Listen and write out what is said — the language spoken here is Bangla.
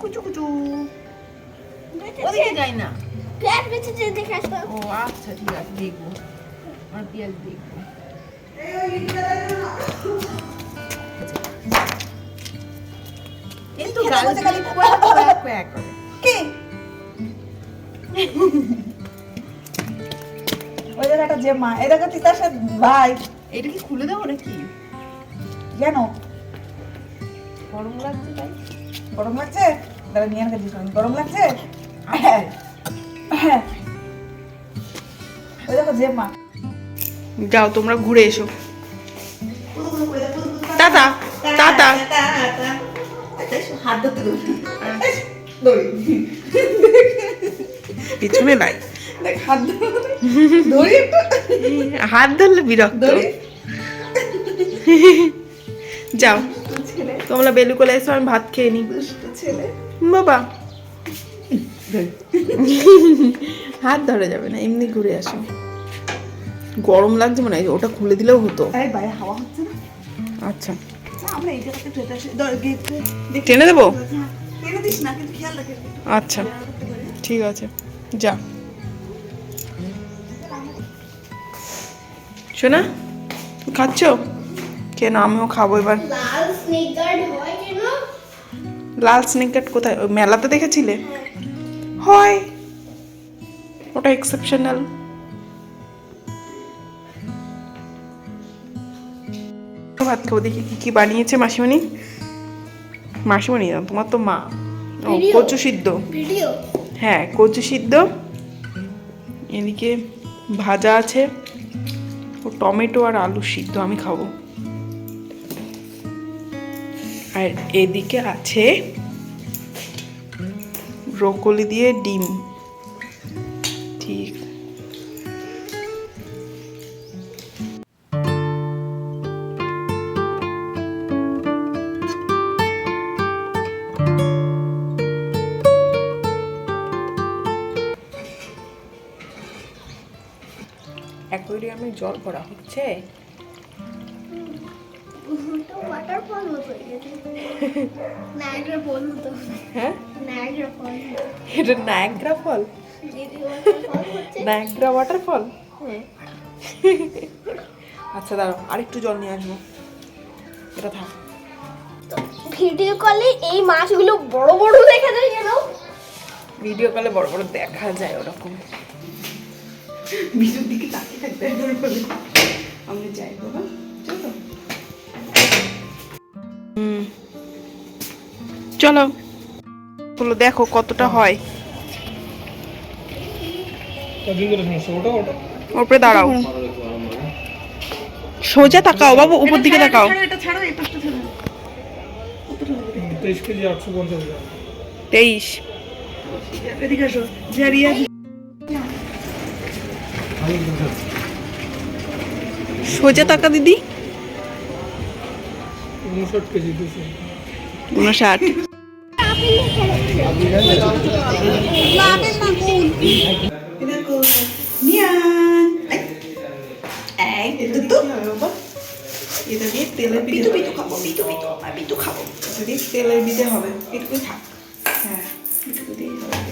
কুচু কুচু। ওদিকে যাই না। পেঁয়াজ বেছে যে দেখে আসব ও আচ্ছা ঠিক আছে দেখব। আর পেঁয়াজ দেখব। কিন্তু গাল খালি কোয়াক কোয়াক কোয়াক করে। কি? ওই দেখো একটা জেম্মা এই দেখো তিতাসের ভাই। এটা কি খুলে দেবো নাকি? কেন? গরম লাগছে তাই। গরম লাগছে? দাঁড়া নিয়ে আনতে দিস গরম লাগছে? ওই দেখো জেম্মা। যাও তোমরা ঘুরে এসো। Tata tata. হাত ধরতে পিছনে নাই। দেখ হাত ধর- হাত ধরলে বিরক্ত। যাও। তোমরা বেলুকলে এসো আমি ভাত খেয়ে ছেলে। বাবা। হাত ধরা যাবে না এমনি ঘুরে আসো। গরম লাগছে মনে হয় ওটা খুলে দিলেও হতো। হাওয়া হচ্ছে না? আচ্ছা। না, টেনে দেবো? না রাখিস। আচ্ছা। ঠিক আছে। যা। শোনা খাচ্ছ? কেন আমিও খাব এবার। লাল স্নেক গার্ড হয় কেন? লাল স্নেক গার্ড কোথায়? ওই মেলাতে দেখেছিলে? হয়। ওটা এক্সেপশনাল ভাত খাব দেখি কি কি বানিয়েছে মাসিমণি। মাসিমণি না তোমার তো মা। ও কচু সিদ্ধ। হ্যাঁ কচু সিদ্ধ। এদিকে ভাজা আছে। ও টমেটো আর আলু সিদ্ধ আমি খাব। আর এদিকে আছে ব্রোকলি দিয়ে ডিম। ঠিক। অ্যাকোয়ারিয়ামে জল ভরা হচ্ছে? এটা নায়াগ্রা ফল দিদি ওয়াটারফল হচ্ছে। নায়াগ্রা ওয়াটারফল হ্যাঁ। আচ্ছা দাঁড়াও আরেকটু জল নিয়ে আসব। এটা থাক। ভিডিও কলে এই মাছগুলো বড় বড় দেখা যায় কেন ভিডিও কলে বড় বড় দেখা যায় ওরকম। বিজুর দিকে তাকিয়ে থাকতে আমি যাই বাবা। চলো। বলো দেখো কতটা হয়। ওপরে দাঁড়াও। সোজা তাকাও বাবু উপর দিকে তাকাও। তেইশ সোজা তাকা দিদি। উনষাট কেজি এটা দিয়ে তেলের পিঠে পিঠু খাব পিঠু পিঠু আর পিঠু খাব এটা দিয়ে তেলের পিঠে হবে এটুকুই থাক হ্যাঁ এটুকু দিয়ে হবে